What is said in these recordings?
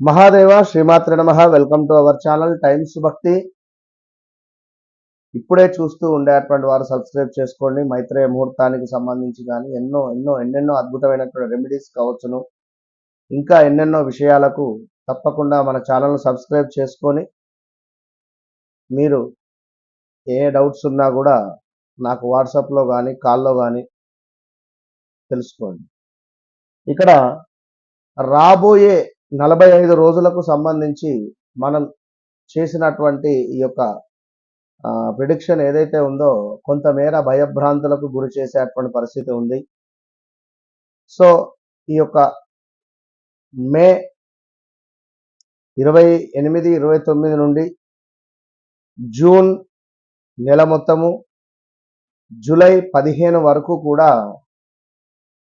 మహాదేవ శ్రీమాత్ర నమ. Welcome to our channel Times Bhakti ఇప్పుడే చూస్తూ ఉండేటువంటి వారు సబ్స్క్రైబ్ చేసుకోండి. మైత్రేయ ముహూర్తానికి సంబంధించి కానీ ఎన్నో ఎన్నో ఎన్నెన్నో అద్భుతమైనటువంటి రెమెడీస్ కావచ్చును. ఇంకా ఎన్నెన్నో విషయాలకు తప్పకుండా మన ఛానల్ను సబ్స్క్రైబ్ చేసుకొని మీరు ఏ డౌట్స్ ఉన్నా కూడా నాకు వాట్సాప్లో కానీ కాల్లో కానీ తెలుసుకోండి. ఇక్కడ రాబోయే నలభై ఐదు రోజులకు సంబంధించి మనం చేసినటువంటి ఈ యొక్క ప్రిడిక్షన్ ఏదైతే ఉందో కొంతమేర భయభ్రాంతులకు గురి చేసేటువంటి పరిస్థితి ఉంది. సో ఈ యొక్క మే ఇరవై ఎనిమిది ఇరవై తొమ్మిది నుండి జూన్ నెల మొత్తము జూలై పదిహేను వరకు కూడా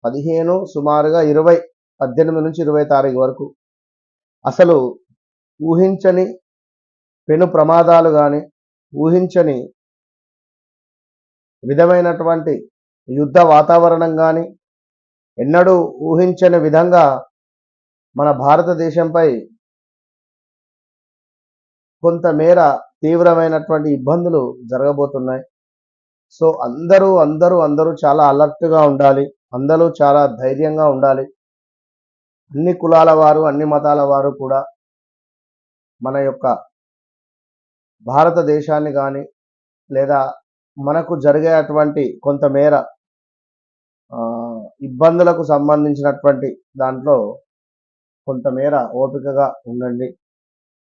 పదిహేను సుమారుగా ఇరవై పద్దెనిమిది నుంచి ఇరవై తారీఖు వరకు అసలు ఊహించని పెను ప్రమాదాలు కానీ ఊహించని విధమైనటువంటి యుద్ధ వాతావరణం కానీ ఎన్నడూ ఊహించని విధంగా మన భారతదేశంపై కొంతమేర తీవ్రమైనటువంటి ఇబ్బందులు జరగబోతున్నాయి. సో అందరూ అందరూ అందరూ చాలా అలర్ట్గా ఉండాలి. అందరూ చాలా ధైర్యంగా ఉండాలి. అన్ని కులాల వారు అన్ని మతాల వారు కూడా మన యొక్క భారతదేశాన్ని కానీ లేదా మనకు జరిగే అటువంటి కొంతమేర ఇబ్బందులకు సంబంధించినటువంటి దాంట్లో కొంతమేర ఓపికగా ఉండండి.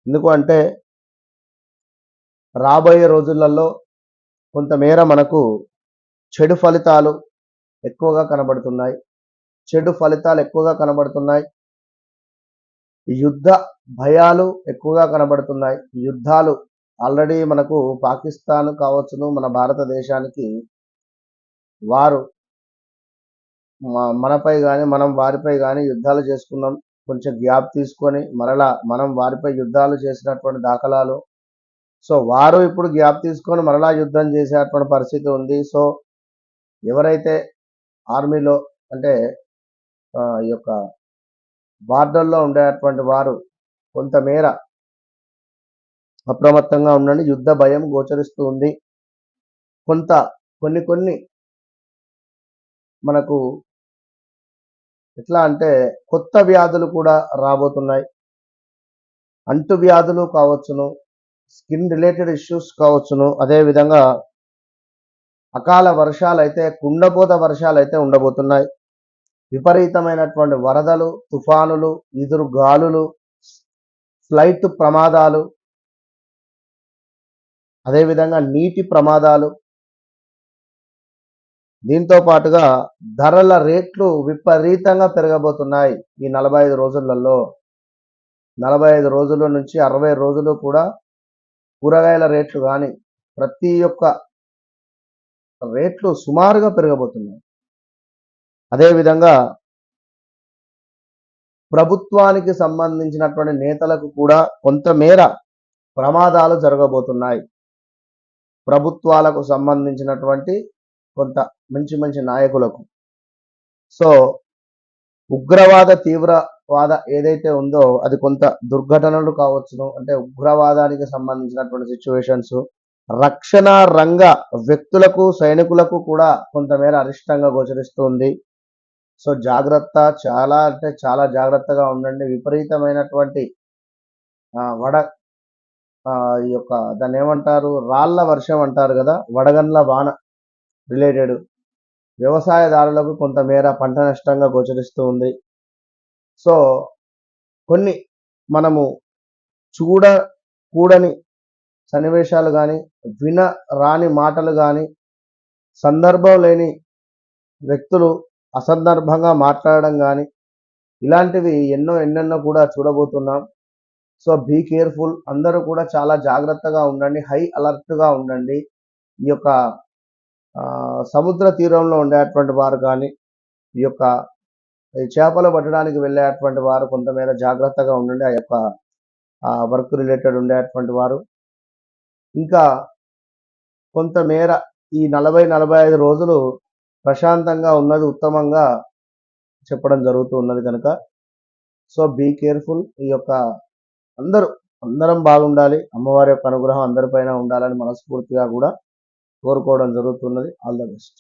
ఎందుకు అంటే రాబోయే రోజులలో కొంతమేర మనకు చెడు ఫలితాలు ఎక్కువగా కనబడుతున్నాయి. చెడు ఫలితాలు ఎక్కువగా కనబడుతున్నాయి. యుద్ధ భయాలు ఎక్కువగా కనబడుతున్నాయి. యుద్ధాలు ఆల్రెడీ మనకు పాకిస్తాన్ కావచ్చును మన భారతదేశానికి వారు మనపై కానీ మనం వారిపై కానీ యుద్ధాలు చేసుకున్నాం. కొంచెం గ్యాప్ తీసుకొని మరలా మనం వారిపై యుద్ధాలు చేసినటువంటి దాఖలాలు. సో వారు ఇప్పుడు గ్యాప్ తీసుకొని మరలా యుద్ధం చేసేటువంటి పరిస్థితి ఉంది. సో ఎవరైతే ఆర్మీలో అంటే ఈ యొక్క బార్డర్లో ఉండేటువంటి వారు కొంతమేర అప్రమత్తంగా ఉండండి. యుద్ధ భయం గోచరిస్తుంది కొంత కొన్ని కొన్ని మనకు ఎట్లా అంటే కొత్త వ్యాధులు కూడా రాబోతున్నాయి. అంటు వ్యాధులు కావచ్చును స్కిన్ రిలేటెడ్ ఇష్యూస్ కావచ్చును. అదేవిధంగా అకాల వర్షాలు అయితే కుండపోత వర్షాలు అయితే ఉండబోతున్నాయి. విపరీతమైనటువంటి వరదలు తుఫానులు ఎదురు గాలులు ఫ్లైట్ ప్రమాదాలు అదేవిధంగా నీటి ప్రమాదాలు. దీంతో పాటుగా ధరల రేట్లు విపరీతంగా పెరగబోతున్నాయి ఈ నలభై ఐదు రోజులలో. నలభై ఐదు రోజుల నుంచి అరవై రోజులు కూడా కూరగాయల రేట్లు కానీ ప్రతి ఒక్క రేట్లు సుమారుగా పెరగబోతున్నాయి. అదేవిధంగా ప్రభుత్వానికి సంబంధించినటువంటి నేతలకు కూడా కొంతమేర ప్రమాదాలు జరగబోతున్నాయి. ప్రభుత్వాలకు సంబంధించినటువంటి కొంత మంచి మంచి నాయకులకు. సో ఉగ్రవాద తీవ్రవాద ఏదైతే ఉందో అది కొంత దుర్ఘటనలు కావచ్చును. అంటే ఉగ్రవాదానికి సంబంధించినటువంటి సిచ్యువేషన్స్ రక్షణ రంగ వ్యక్తులకు సైనికులకు కూడా కొంతమేర అరిష్టంగా గోచరిస్తుంది సో జాగ్రత్త చాలా అంటే చాలా జాగ్రత్తగా ఉండండి. విపరీతమైనటువంటి వడ ఈ యొక్క దాన్ని ఏమంటారు? రాళ్ళ వర్షం అంటారు కదా? వడగండ్ల వాన రిలేటెడ్ వ్యవసాయదారులకు కొంతమేర పంట నష్టంగా గోచరిస్తూ ఉంది. సో కొన్ని మనము చూడకూడని సన్నివేశాలు కానీ విన రాని మాటలు కానీ సందర్భం లేని వ్యక్తులు అసందర్భంగా మాట్లాడడం కానీ ఇలాంటివి ఎన్నో ఎన్నెన్నో కూడా చూడబోతున్నాం. సో బీ కేర్ఫుల్ అందరూ కూడా చాలా జాగ్రత్తగా ఉండండి. హై అలర్ట్గా ఉండండి. ఈ యొక్క సముద్ర తీరంలో ఉండేటువంటి వారు కానీ ఈ యొక్క చేపలు పట్టడానికి వెళ్ళేటువంటి వారు కొంతమేర జాగ్రత్తగా ఉండండి. ఆ యొక్క వర్క్ రిలేటెడ్ ఉండేటువంటి వారు. ఇంకా కొంతమేర ఈ నలభై నలభై ఐదు రోజులు ప్రశాంతంగా ఉన్నది ఉత్తమంగా చెప్పడం జరుగుతూ ఉన్నది కనుక. సో బీ కేర్ఫుల్ ఈ యొక్క అందరూ అందరం బాగుండాలి. అమ్మవారి యొక్క అనుగ్రహం అందరిపైన ఉండాలని మనస్ఫూర్తిగా కూడా కోరుకోవడం జరుగుతున్నది. All the best